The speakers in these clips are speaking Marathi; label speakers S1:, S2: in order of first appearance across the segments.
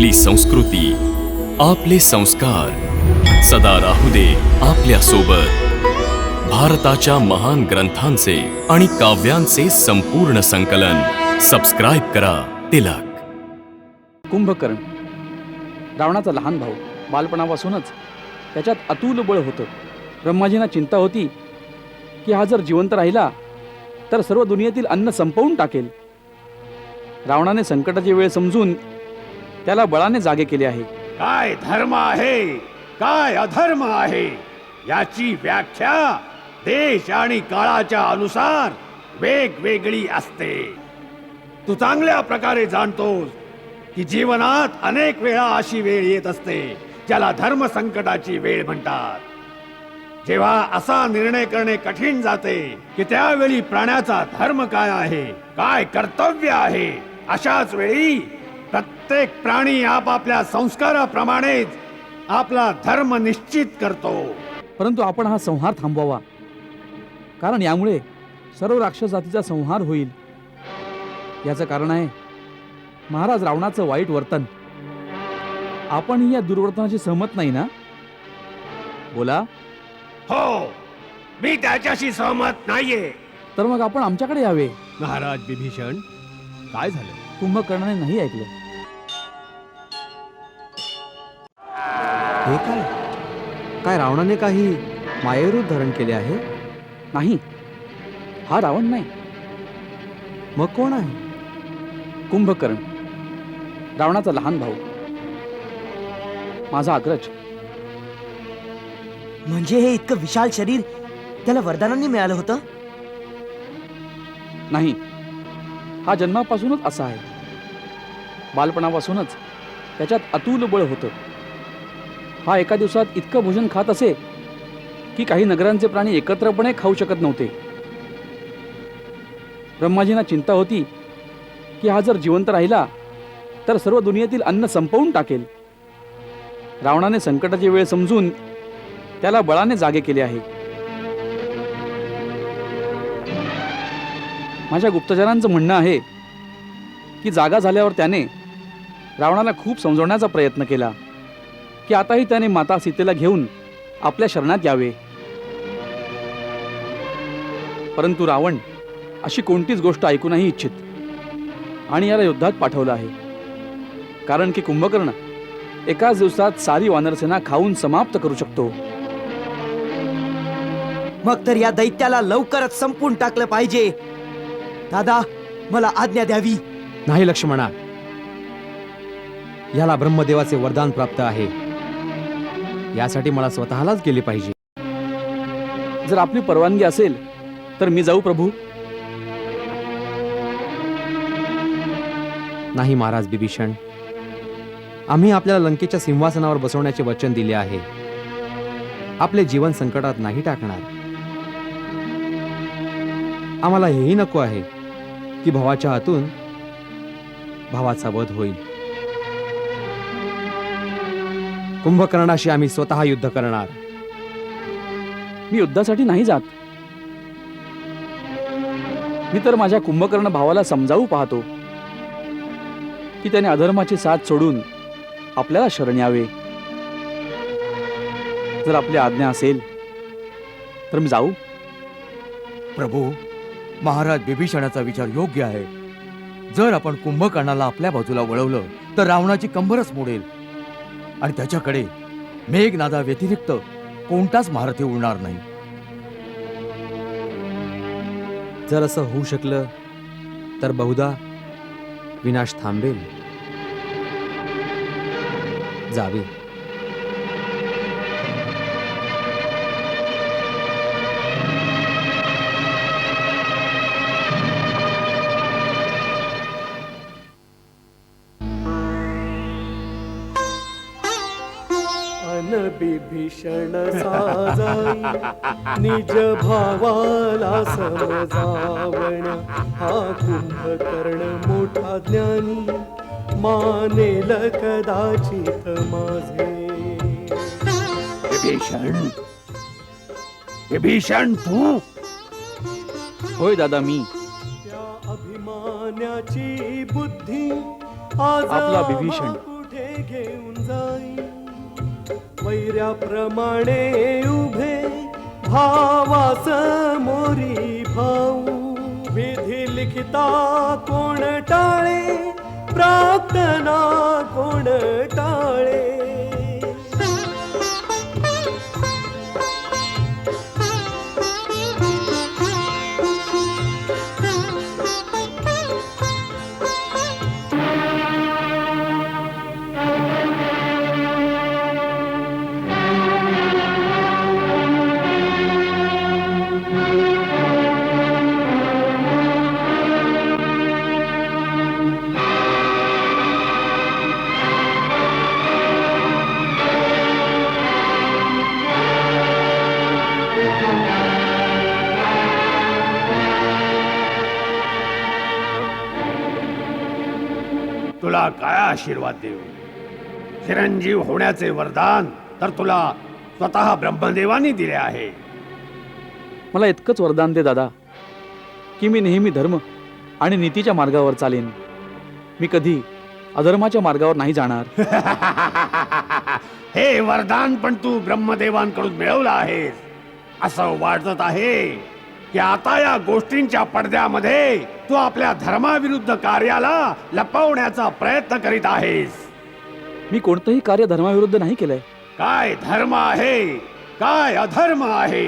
S1: आपली संस्कृती आपले संस्कार. सदा राहू दे आपल्यासोबत भारताच्या महान ग्रंथांचे आणि काव्यांचे संपूर्ण संकलन. सबस्क्राईब करा तिलक.
S2: कुंभकर्ण. रावणाचा लहान भाऊ बालपणापासूनच त्याच्यात अतुल बळ होतं. ब्रह्माजींना चिंता होती की हा जर जिवंत राहिला तर सर्व दुनियेतील अन्न संपवून टाकेल. रावणाने संकटाची वेळ समजून त्याला बळाने जागे केले आहे.
S3: काय धर्म आहे? काय अधर्म आहे? याची व्याख्या देश आणि काळाच्या अनुसार वेगवेगळी असते. तू चांगल्या प्रकारे जाणतोस की जीवनात अनेक वेळा अशी वेळ येत असते ज्याला धर्म संकटाची वेळ म्हणतात. जेव्हा असा निर्णय करणे कठीण जाते की त्यावेळी प्राण्याचा धर्म काय आहे काय कर्तव्य आहे अशाच वेळी प्रत्येक प्राणी आपापल्या संस्काराप्रमाणेच आपला धर्म निश्चित करतो.
S2: परंतु आपण हा संहार थांबवावा. कारण यामुळे सर्व राक्षस जातीचा संहार होईल. याचं कारण आहे महाराज रावणाचं वाईट वर्तन. आपणही या दुर्वर्तनाशी सहमत नाही ना? बोला.
S3: हो मी त्याच्याशी सहमत नाहीये.
S2: तर मग आपण आमच्याकडे यावे.
S4: महाराज विभीषण काय झालं?
S2: कुंभकर्णाने नाही ऐकलं.
S5: हे काय? काय रावणाने काही मायेरूप धारण केले आहे?
S2: नाही. हा रावण नाही.
S5: मग कोण आहे?
S2: कुंभकर्ण. रावणाचा लहान भाऊ. माझा अग्रज
S6: म्हणजे हे इतकं विशाल शरीर त्याला वरदानाने मिळालं होतं?
S2: नाही. हा जन्मापासूनच असा आहे. बालपणापासूनच त्याच्यात अतुल बळ होतं. हा एका दिवसात इतकं भोजन खात असे की काही नगरांचे प्राणी एकत्रपणे खाऊ शकत नव्हते. ब्रह्माजींना चिंता होती की हा जर जिवंत राहिला तर सर्व दुनियेतील अन्न संपवून टाकेल. रावणाने संकटाची वेळ समजून त्याला बळाने जागे केले आहे. माझ्या गुप्तचरांचं म्हणणं आहे की जागा झाल्यावर त्याने रावणाला खूप समजवण्याचा प्रयत्न केला. की आताही त्याने माता सीतेला घेऊन आपल्या शरणात यावे. परंतु रावण अशी कोणतीच गोष्ट ऐकू नाही इच्छित आणि याला युद्धात पाठवलं आहे. कारण की कुंभकर्ण एकाच दिवसात सारी वानरसेना खाऊन समाप्त करू शकतो.
S6: मग तर या दैत्याला लवकरच संपून टाकलं पाहिजे. दादा मला आज्ञा द्यावी.
S5: नाही लक्ष्मणा. याला ब्रह्मदेवाचे वरदान प्राप्त आहे. यासाठी मला स्वतःलाच गेले पाहिजे.
S2: जर आपली परवानगी असेल तर मी जाऊ प्रभू.
S5: नाही महाराज बिभीषण आम्ही आपल्याला लंकेच्या सिंहासनावर बसवण्याचे वचन दिले आहे. आपले जीवन संकटात नाही टाकणार. आम्हाला हेही नको आहे की भावाच्या हातून भावाचा वध होईल. कुंभकर्णाशी आम्ही स्वतः युद्ध करणार.
S2: मी युद्धासाठी नाही जात. मी तर माझ्या कुंभकर्ण भावाला समजावू पाहतो की त्याने अधर्माची साथ सोडून आपल्याला शरण यावे. जर आपली आज्ञा असेल तर मी जाऊ.
S7: प्रभू महाराज बिभीषणाचा विचार योग्य आहे. जर आपण कुंभकर्णाला आपल्या बाजूला वळवलं तर रावणाची कंबरच मोडेल. आणि त्याच्याकडे मेघनादा व्यतिरिक्त कोणताच महारथी उरणार नाही.
S5: जर असं होऊ शकलं तर बहुधा विनाश थांबेल. जावे.
S8: अनबिभीषण साजाई निज भावाला समजावण. हा कुंभकर्ण मोठा ज्ञानी मानेल कदाचित माझे.
S3: विभीषण विभीषण तू?
S2: होय दादा मी.
S8: त्या अभिमानाची बुद्धी आज
S2: आपला.
S8: आम्हा कुठे घेऊन जाई? वैऱ्याप्रमाणे उभे भावास मोरी भाऊ. विधी लिखिता कोण टाळे प्रार्थना कोण टाळे.
S3: आशीर्वाद देऊ चिरंजीव होण्याचे वरदान तर तुला स्वतः ब्रह्मदेवानी दिले आहे.
S2: मला इतकंच वरदान दे दादा की मी नेहमी धर्म आणि नीतीच्या मार्गावर चालेन. मी कधी अधर्माच्या मार्गावर नाही जाणार.
S3: हे वरदान पण तू ब्रह्मदेवांकडून मिळवलं आहेस. असं वाटत आहे. की आता या गोष्टींच्या पडद्यामध्ये तू आपल्या धर्माविरुद्ध कार्याला लपवण्याचा प्रयत्न करीत आहेस.
S2: मी कोणतंही कार्य धर्माविरुद्ध नाही केलंय.
S3: काय धर्म आहे? काय अधर्म आहे?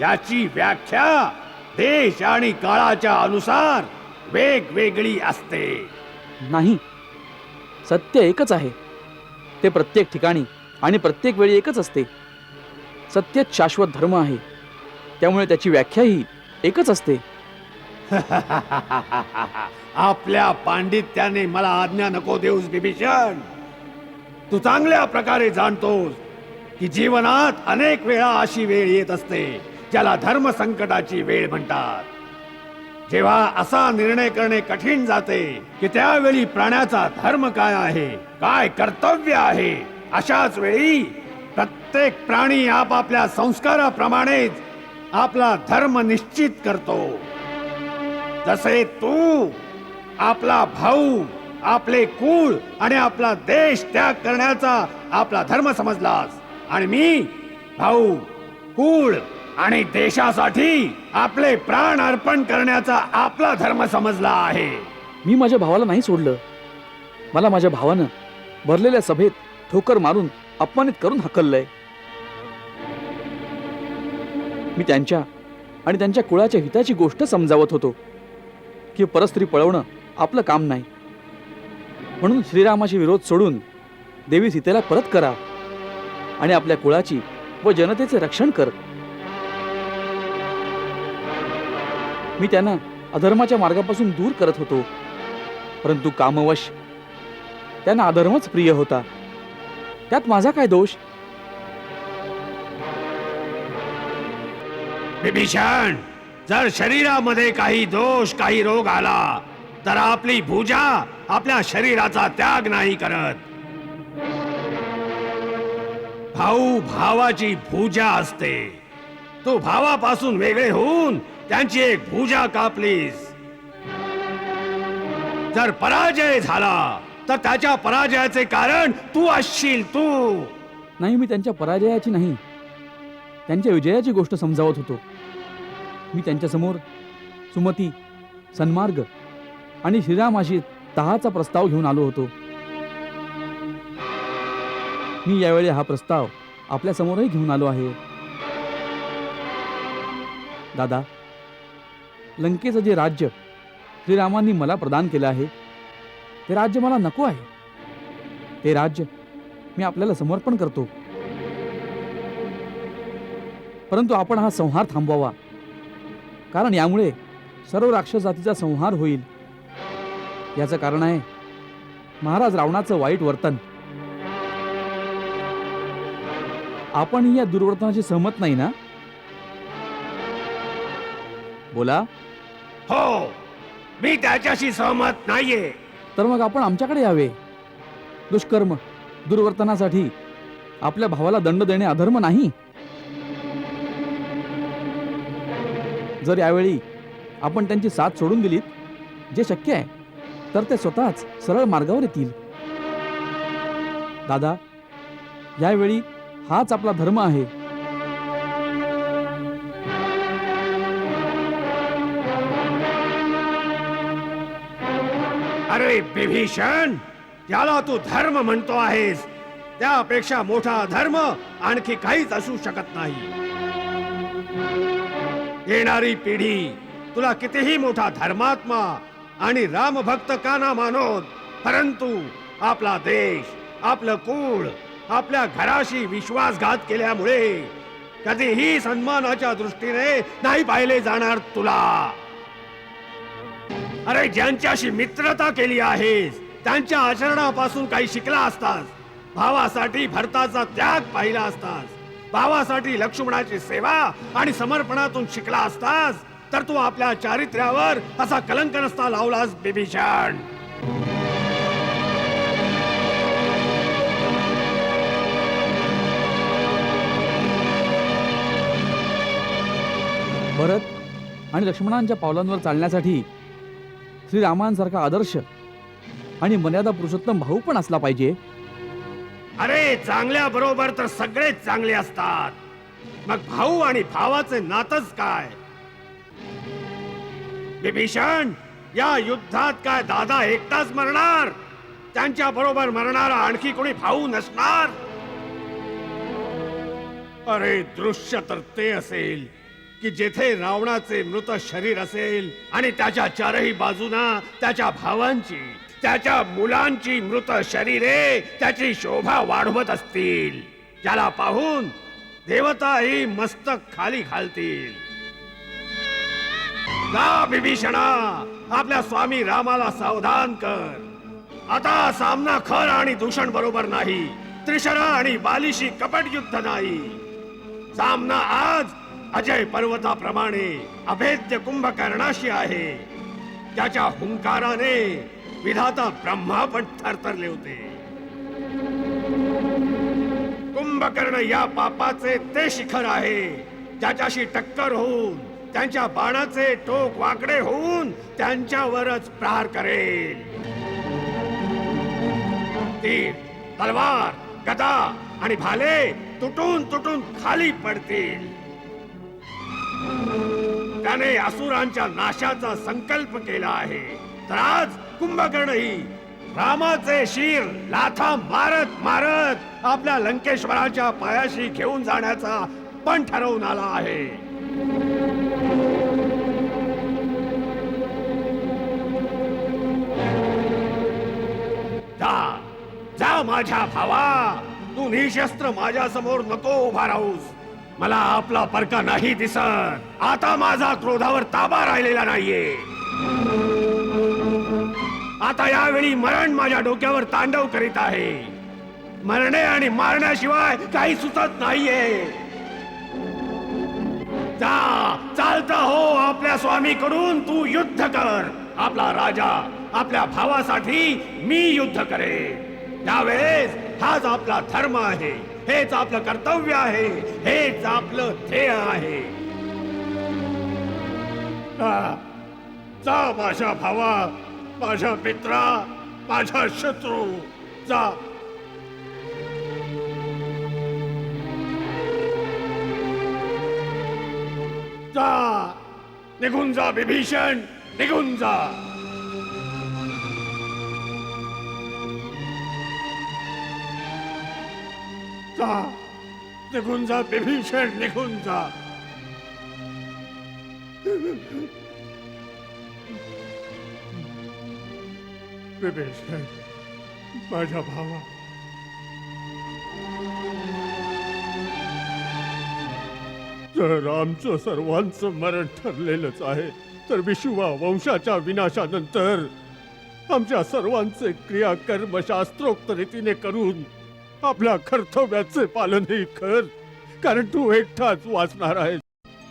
S3: याची व्याख्या देश आणि काळाच्या अनुसार वेगवेगळी असते.
S2: नाही. सत्य एकच आहे. ते प्रत्येक ठिकाणी आणि प्रत्येक वेळी एकच असते. सत्यच शाश्वत धर्म आहे. त्यामुळे त्याची व्याख्याही एकच असते.
S3: आपल्या पांडित्याने मला आज्ञा नको देऊस बिभीषण. तू चांगल्या प्रकारे जाणतोस की जीवनात अनेक वेळा अशी वेळ येत असते ज्याला धर्म संकटाची वेळ म्हणतात. जेव्हा असा निर्णय करणे कठीण जाते की त्यावेळी प्राण्याचा धर्म काय आहे काय कर्तव्य आहे अशाच वेळी प्रत्येक प्राणी आपापल्या संस्काराप्रमाणेच आपला धर्म निश्चित करतो. जसे तू आपला भाऊ आपले कुळ आणि आपला देश त्याग करण्याचा आपला धर्म समजलास आणि मी भाऊ कुळ आणि देशासाठी आपले प्राण अर्पण करण्याचा आपला धर्म समजला आहे.
S2: मी माझ्या भावाला नाही सोडलं. मला माझ्या भावानं भरलेल्या सभेत ठोकर मारून अपमानित करून हकललंय. मी त्यांच्या आणि त्यांच्या कुळाच्या हिताची गोष्ट समजावत होतो की परस्त्री पळवणं आपलं काम नाही. म्हणून श्रीरामाशी विरोध सोडून देवी सीतेला परत करा आणि आपल्या कुळाची व जनतेचे रक्षण कर. मी त्यांना अधर्माच्या मार्गापासून दूर करत होतो परंतु कामवश त्यांना अधर्मच प्रिय होता. त्यात माझा काय दोष?
S3: विभीषण जर शरीरामध्ये काही दोष काही रोग आला तर आपली भुजा आपल्या शरीराचा त्याग नाही करत. भाऊ भावाची भुजा असते. तू भावापासून वेगळे होऊन त्यांची एक भुजा कापलीस. जर पराजय झाला तर त्याच्या पराजयाचे कारण तू असशील तू.
S2: नाही मी त्यांच्या पराजयाची नाही. त्यांच्या विजयाची गोष्ट समजावत होतो. मी त्यांच्यासमोर सुमती सन्मार्ग आणि श्रीरामाशी तहाचा प्रस्ताव घेऊन आलो होतो. मी यावेळी हा प्रस्ताव आपल्यासमोरही घेऊन आलो आहे. दादा लंकेचं जे राज्य श्रीरामांनी मला प्रदान केलं आहे ते राज्य मला नको आहे. ते राज्य मी आपल्याला समर्पण करतो. परंतु आपण हा संहार थांबवावा. कारण यामुळे सर्व राक्षस जातीचा संहार होईल. याचं कारण आहे महाराज रावणाचं वाईट वर्तन. आपण या दुर्वर्तनाशी सहमत नाही ना? बोला.
S3: हो मी त्याच्याशी सहमत नाहीये.
S2: तर मग आपण आमच्याकडे यावे. दुष्कर्म दुर्वर्तनासाठी आपल्या भावाला दंड देणे अधर्म नाही. जर यावेळी आपण त्यांची साथ सोडून दिलीत जे शक्य आहे तर ते स्वतःच सरळ मार्गावर येतील. दादा यावेळी हाच आपला धर्म आहे.
S3: अरे बिभीषण त्याला तू धर्म म्हणतो आहेस त्यापेक्षा मोठा धर्म आणखी काहीच असू शकत नाही. येणारी पिढी तुला कितीही मोठा धर्मात्मा आणि रामभक्त का ना मानोत परंतु आपला देश आपलं कुळ आपल्या घराशी विश्वासघात केल्यामुळे कधीही सन्मानाच्या दृष्टीने नाही पाहिले जाणार तुला. अरे ज्यांच्याशी मित्रता केली आहेस त्यांच्या आचरणापासून काही शिकला असतास भावासाठी भरताचा त्याग पाहिला असतास भावासाठी लक्ष्मणाची सेवा आणि समर्पणातून शिकला असतास तर तू आपल्या चारित्र्यावर असा कलंक नसता लावलास बिभीषण.
S2: भरत आणि लक्ष्मणांच्या पावलांवर चालण्यासाठी श्रीरामांसारखा आदर्श आणि मर्यादा पुरुषोत्तम भाऊ पण असला पाहिजे.
S3: अरे चांगल्या बरोबर तर सगळेच चांगले असतात. मग भाऊ आणि भावाचे नातच काय? विभीषण या युद्धात काय दादा एकटाच मरणार? त्यांच्या बरोबर मरणारा आणखी कोणी भाऊ नसणार? अरे दृश्य तर ते असेल की जेथे रावणाचे मृत शरीर असेल आणि त्याच्या चारही बाजूना त्याच्या भावांची. त्याच्या मुलांची मृत शरीरे त्याची शोभा वाढवत असतील. ज्याला पाहून देवताही मस्तक खाली घालतील. जा बिभीषणा आपल्या स्वामी रामाला सावधान कर. आता सामना खर आणि दूषण बरोबर नाही. त्रिशरा आणि बालिशी कपट युद्ध नाही. सामना आज अजय पर्वताप्रमाणे अभेद्य कुंभकर्णाशी आहे. त्याच्या हुंकाराने विधाता ब्रह्मा पण थरथरले होते. कुंभकर्ण या पापाचे ते शिखर आहे. ज्याच्याशी टक्कर होऊन त्यांच्या बाणाचे टोक वाकडे होऊन त्यांच्यावरच प्रहार करेल. तीर तलवार गदा आणि भाले तुटून तुटून खाली पडतील. त्याने असुरांच्या नाशाचा संकल्प केला आहे. तर आज कुंभकर्णही रामाचे शिर लाथा मारत मारत आपल्या लंकेश्वराच्या पायाशी घेऊन जाण्याचा पण ठरवून आला आहे. जा जा माझ्या भावा. तू निशस्त्र माझ्यासमोर नको उभा राहूस. मला आपला परका नाही दिसत. आता माझा क्रोधावर ताबा राहिलेला नाहीये. आता यावेळी मरण माझ्या डोक्यावर तांडव करीत आहे. मरणे आणि मारण्याशिवाय काही सुचत नाहीये. जा चालता हो आपल्या स्वामीकडून तू युद्ध कर. आपला राजा आपल्या भावासाठी मी युद्ध करे त्यावेळेस हाच आपला धर्म आहे. हेच आपलं कर्तव्य आहे. हेच आपलं ध्येय आहे. जा, माझ्या भावा माझ्या मित्रा माझ्या शत्रू. जा. जा. निघून जा विभीषण. निघून जा. जा निघून जा विभीषण निघून जा. विभीषण माझ्या भावा. जर आमचं सर्वांचं मरण ठरलेलंच आहे तर विश्वा वंशाच्या विनाशानंतर आमच्या सर्वांचे क्रियाकर्म शास्त्रोक्त रीतीने करून आपल्या कर्तव्याचे पालनही कर कारण तू एकटाच वाचणार आहेस.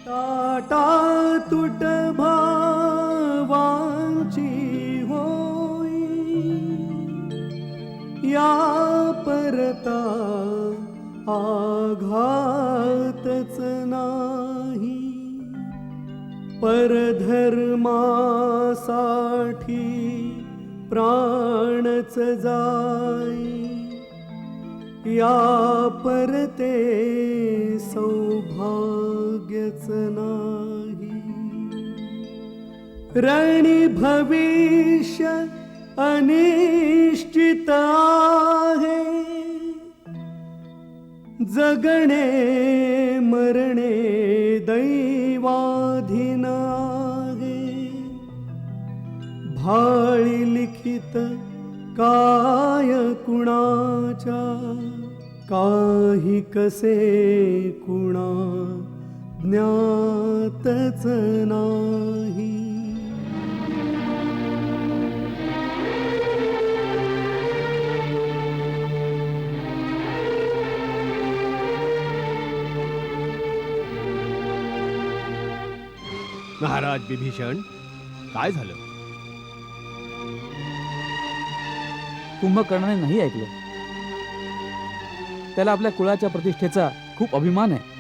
S8: टाटा तुट भावांची होई. या परता आघातच नाही. परधर्मासाठी प्राणच जाई. या परते सौभाग्यच नाही. रणी भविष्य अनिश्चित आहे. जगणे मरणे दैवाधीन आहे. भाळी लिखित काय कुणाच्या काही कसे कुणा ज्ञातच नाही.
S4: महाराज विभीषण काय झालं?
S2: कुंभकर्णाने नाही ऐकलं. त्याला आपल्या कुळाच्या प्रतिष्ठेचा खूप अभिमान आहे.